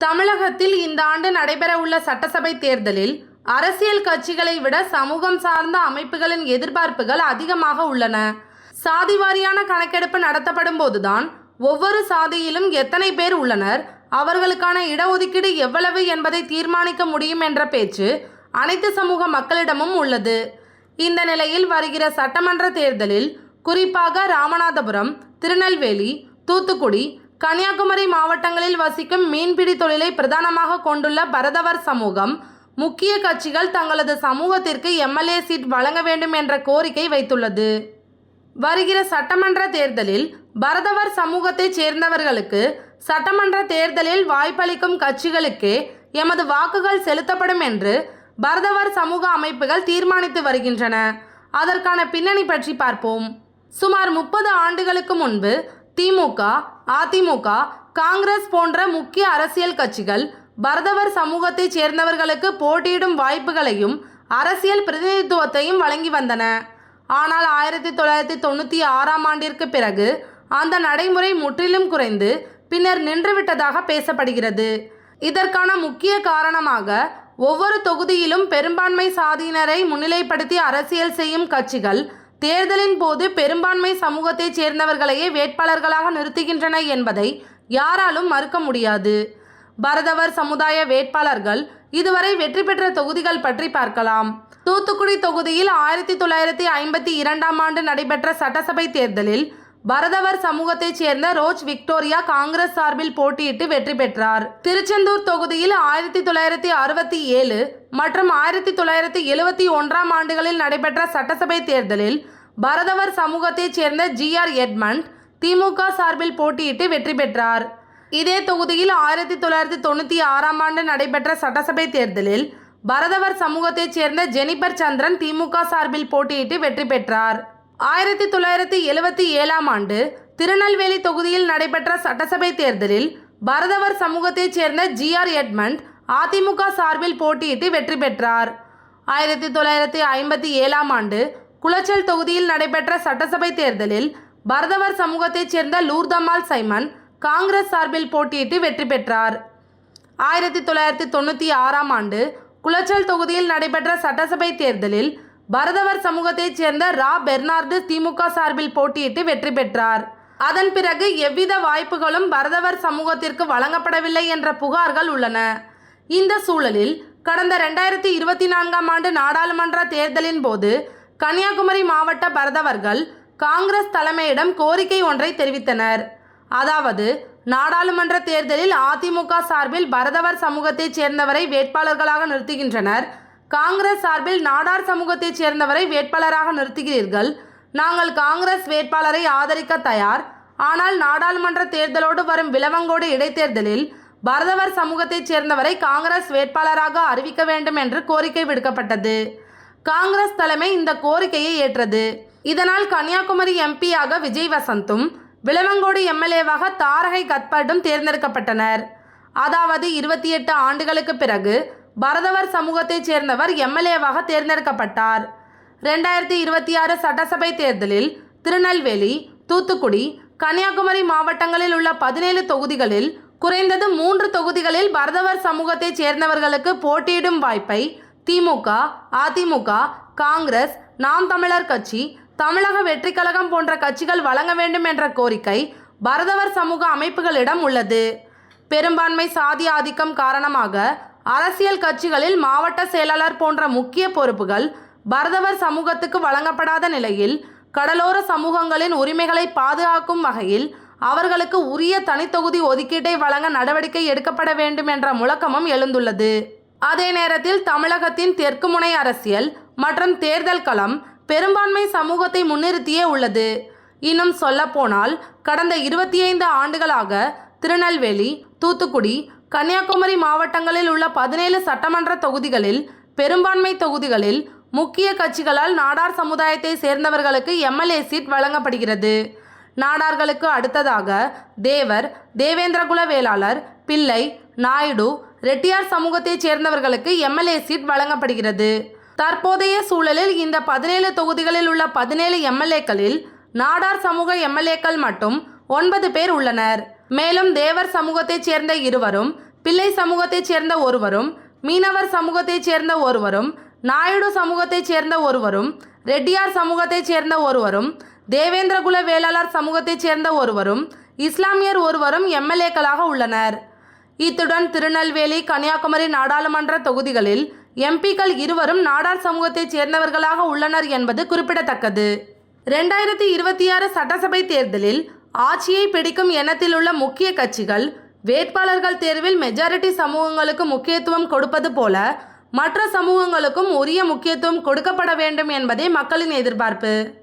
தமிழகத்தில் இந்த ஆண்டு நடைபெறவுள்ள சட்டசபை தேர்தலில் அரசியல் கட்சிகளை விட சமூகம் சார்ந்த அமைப்புகளின் எதிர்பார்ப்புகள் அதிகமாக உள்ளன. சாதி வாரியான கணக்கெடுப்பு நடத்தப்படும் போதுதான் ஒவ்வொரு சாதியிலும் எத்தனை பேர் உள்ளனர் அவர்களுக்கான இடஒதுக்கீடு எவ்வளவு என்பதை தீர்மானிக்க முடியும் என்ற பேச்சு அனைத்து சமூக மக்களிடமும் உள்ளது. இந்த நிலையில் வருகிற சட்டமன்ற தேர்தலில் குறிப்பாக ராமநாதபுரம் திருநெல்வேலி தூத்துக்குடி கன்னியாகுமரி மாவட்டங்களில் வசிக்கும் மீன்பிடி தொழிலை பிரதானமாக கொண்டுள்ள பரதவர் சமூகம் முக்கிய கட்சிகள் தங்களது சமூகத்திற்கு எம்எல்ஏ சீட் வழங்க வேண்டும் என்ற கோரிக்கை வைத்துள்ளது. வருகிற சட்டமன்ற தேர்தலில் பரதவர் சமூகத்தைச் சேர்ந்தவர்களுக்கு சட்டமன்ற தேர்தலில் வாய்ப்பளிக்கும் கட்சிகளுக்கே எமது வாக்குகள் செலுத்தப்படும் என்று பரதவர் சமூக அமைப்புகள் தீர்மானித்து வருகின்றன. அதற்கான பின்னணி பற்றி பார்ப்போம். சுமார் முப்பது ஆண்டுகளுக்கு முன்பு திமுக அதிமுக காங்கிரஸ் போன்ற முக்கிய அரசியல் கட்சிகள் பரதவர் சமூகத்தைச் சேர்ந்தவர்களுக்கு போட்டியிடும் வாய்ப்புகளையும் அரசியல் பிரதிநிதித்துவத்தையும் வழங்கி வந்தன. ஆனால் ஆயிரத்தி தொள்ளாயிரத்தி தொண்ணூற்றி ஆறாம் ஆண்டிற்கு பிறகு அந்த நடைமுறை முற்றிலும் குறைந்து பின்னர் நின்றுவிட்டதாக பேசப்படுகிறது. இதற்கான முக்கிய காரணமாக ஒவ்வொரு தொகுதியிலும் பெரும்பான்மை சாதியினரை முன்னிலைப்படுத்தி அரசியல் செய்யும் கட்சிகள் தேர்தலின் போது பெரும்பான்மை சமூகத்தைச் சேர்ந்தவர்களையே வேட்பாளர்களாக நிறுத்துகின்றன என்பதை யாராலும் மறுக்க முடியாது. பரதவர் சமுதாய வேட்பாளர்கள் இதுவரை வெற்றி பெற்ற தொகுதிகள் பற்றி பார்க்கலாம். தூத்துக்குடி தொகுதியில் ஆயிரத்தி தொள்ளாயிரத்தி ஐம்பத்தி இரண்டாம் ஆண்டு நடைபெற்ற சட்டசபை தேர்தலில் பரதவர் சமூகத்தைச் சேர்ந்த ரோஜ் விக்டோரியா காங்கிரஸ் சார்பில் போட்டியிட்டு வெற்றி பெற்றார். திருச்செந்தூர் தொகுதியில் ஆயிரத்தி தொள்ளாயிரத்தி அறுபத்தி ஏழு மற்றும் ஆயிரத்தி தொள்ளாயிரத்தி எழுபத்தி ஒன்றாம் ஆண்டுகளில் நடைபெற்ற சட்டசபை தேர்தலில் பரதவர் சமூகத்தைச் சேர்ந்த ஜிஆர் எட்மண்ட் திமுக சார்பில் போட்டியிட்டு வெற்றி பெற்றார். இதே தொகுதியில் ஆயிரத்தி தொள்ளாயிரத்தி தொண்ணூற்றி ஆறாம் ஆண்டு நடைபெற்ற சட்டசபை தேர்தலில் பரதவர் சமூகத்தைச் சேர்ந்த ஜெனிபர் சந்திரன் திமுக சார்பில் போட்டியிட்டு வெற்றி பெற்றார். ஆயிரத்தி தொள்ளாயிரத்தி எழுவத்தி ஏழாம் ஆண்டு திருநெல்வேலி தொகுதியில் நடைபெற்ற சட்டசபை தேர்தலில் பரதவர் சமூகத்தைச் சேர்ந்த ஜிஆர் எட்மண்ட் அதிமுக சார்பில் போட்டியிட்டு வெற்றி பெற்றார். ஆயிரத்தி தொள்ளாயிரத்தி ஐம்பத்தி ஏழாம் ஆண்டு குளச்சல் தொகுதியில் நடைபெற்ற சட்டசபை தேர்தலில் பரதவர் சமூகத்தைச் சேர்ந்த லூர்தமால் சைமன் காங்கிரஸ் சார்பில் போட்டியிட்டு வெற்றி பெற்றார். ஆயிரத்தி தொள்ளாயிரத்தி தொண்ணூற்றி ஆறாம் ஆண்டு குளச்சல் தொகுதியில் நடைபெற்ற சட்டசபை தேர்தலில் பரதவர் சமூகத்தைச் சேர்ந்த ரா பெர்னார்டு திமுக சார்பில் போட்டியிட்டு வெற்றி பெற்றார். அதன் பிறகு எவ்வித வாய்ப்புகளும் பரதவர் சமூகத்திற்கு வழங்கப்படவில்லை என்ற புகார்கள் உள்ளன. இந்த சூழலில் கடந்த ரெண்டாயிரத்தி இருபத்தி நான்காம் ஆண்டு நாடாளுமன்ற தேர்தலின் போது கன்னியாகுமரி மாவட்ட பரதவர்கள் காங்கிரஸ் தலைமையிடம் கோரிக்கை ஒன்றை தெரிவித்தனர். அதாவது நாடாளுமன்ற தேர்தலில் அதிமுக சார்பில் பரதவர் சமூகத்தைச் சேர்ந்தவரை வேட்பாளர்களாக நிறுத்துகின்றனர். காங்கிரஸ் சார்பில் நாடார் சமூகத்தைச் சேர்ந்தவரை வேட்பாளராக நிறுத்துகிறீர்கள். நாங்கள் காங்கிரஸ் வேட்பாளரை ஆதரிக்க தயார். ஆனால் நாடாளுமன்ற தேர்தலோடு வரும் விலவங்கோடு இடைத்தேர்தலில் பரதவர் சமூகத்தைச் சேர்ந்தவரை காங்கிரஸ் வேட்பாளராக அறிவிக்க வேண்டும் என்று கோரிக்கை விடுக்கப்பட்டது. காங்கிரஸ் தலைமை இந்த கோரிக்கையை ஏற்றது. இதனால் கன்னியாகுமரி எம்பியாக விஜய் வசந்தும் விளவங்கோடு எம்எல்ஏவாக தாரகை கத்பர்டும் தேர்ந்தெடுக்கப்பட்டனர். அதாவது இருபத்தி எட்டு ஆண்டுகளுக்கு பிறகு பரதவர் சமூகத்தைச் சேர்ந்தவர் எம்எல்ஏவாக தேர்ந்தெடுக்கப்பட்டார். ரெண்டாயிரத்தி இருபத்தி ஆறு சட்டசபை தேர்தலில் திருநெல்வேலி தூத்துக்குடி கன்னியாகுமரி மாவட்டங்களில் உள்ள பதினேழு தொகுதிகளில் குறைந்தது மூன்று தொகுதிகளில் பரதவர் சமூகத்தைச் சேர்ந்தவர்களுக்கு போட்டியிடும் வாய்ப்பை திமுக அதிமுக காங்கிரஸ் நாம் தமிழர் கட்சி தமிழக வெற்றி கழகம் போன்ற கட்சிகள் வழங்க வேண்டும் என்ற கோரிக்கை பரதவர் சமூக அமைப்புகளிடம் உள்ளது. பெரும்பான்மை சாதி ஆதிக்கம் காரணமாக அரசியல் கட்சிகளில் மாவட்ட செயலாளர் போன்ற முக்கிய பொறுப்புகள் பரதவர் சமூகத்துக்கு வழங்கப்படாத நிலையில் கடலோர சமூகங்களின் உரிமைகளை பாதுகாக்கும் வகையில் அவர்களுக்கு உரிய தனித்தொகுதி ஒதுக்கீட்டை வழங்க நடவடிக்கை எடுக்கப்பட வேண்டும் என்ற முழக்கமும் எழுந்துள்ளது. அதே நேரத்தில் தமிழகத்தின் தெற்கு முனை அரசியல் மற்றும் தேர்தல் களம் பெரும்பான்மை சமூகத்தை முன்னிறுத்தியே உள்ளது. இன்னும் சொல்லப்போனால் கடந்த இருபத்தி ஐந்து ஆண்டுகளாக திருநெல்வேலி தூத்துக்குடி கன்னியாகுமரி மாவட்டங்களில் உள்ள பதினேழு சட்டமன்ற தொகுதிகளில் பெரும்பான்மை தொகுதிகளில் முக்கிய கட்சிகளால் நாடார் சமுதாயத்தை சேர்ந்தவர்களுக்கு எம்எல்ஏ சீட் வழங்கப்படுகிறது. நாடார்களுக்கு அடுத்ததாக தேவர் தேவேந்திரகுல வேளாளர் பிள்ளை நாயுடு ரெட்டியார் சமூகத்தைச் சேர்ந்தவர்களுக்கு எம்எல்ஏ சீட் வழங்கப்படுகிறது. தற்போதைய சூழலில் இந்த பதினேழு தொகுதிகளில் உள்ள பதினேழு எம்எல்ஏக்களில் நாடார் சமூக எம்எல்ஏக்கள் மட்டும் ஒன்பது பேர் உள்ளனர். மேலும் தேவர் சமூகத்தைச் சேர்ந்த இருவரும் பிள்ளை சமூகத்தைச் சேர்ந்த ஒருவரும் மீனவர் சமூகத்தைச் சேர்ந்த ஒருவரும் நாயுடு சமூகத்தைச் சேர்ந்த ஒருவரும் ரெட்டியார் சமூகத்தைச் சேர்ந்த ஒருவரும் தேவேந்திரகுல வேளாளர் சமூகத்தைச் சேர்ந்த ஒருவரும் இஸ்லாமியர் ஒருவரும் எம்எல்ஏக்களாக உள்ளனர். இத்துடன் திருநெல்வேலி கன்னியாகுமரி நாடாளுமன்ற தொகுதிகளில் எம்பிக்கள் இருவரும் நாடார் சமூகத்தைச் சேர்ந்தவர்களாக உள்ளனர் என்பது குறிப்பிடத்தக்கது. ரெண்டாயிரத்தி இருபத்தி ஆறு சட்டசபை தேர்தலில் ஆட்சியை பிடிக்கும் எண்ணத்தில் உள்ள முக்கிய கட்சிகள் வேட்பாளர்கள் தேர்வில் மெஜாரிட்டி சமூகங்களுக்கு முக்கியத்துவம் கொடுப்பது போல மற்ற சமூகங்களுக்கும் உரிய முக்கியத்துவம் கொடுக்கப்பட வேண்டும் என்பதே மக்களின் எதிர்பார்ப்பு.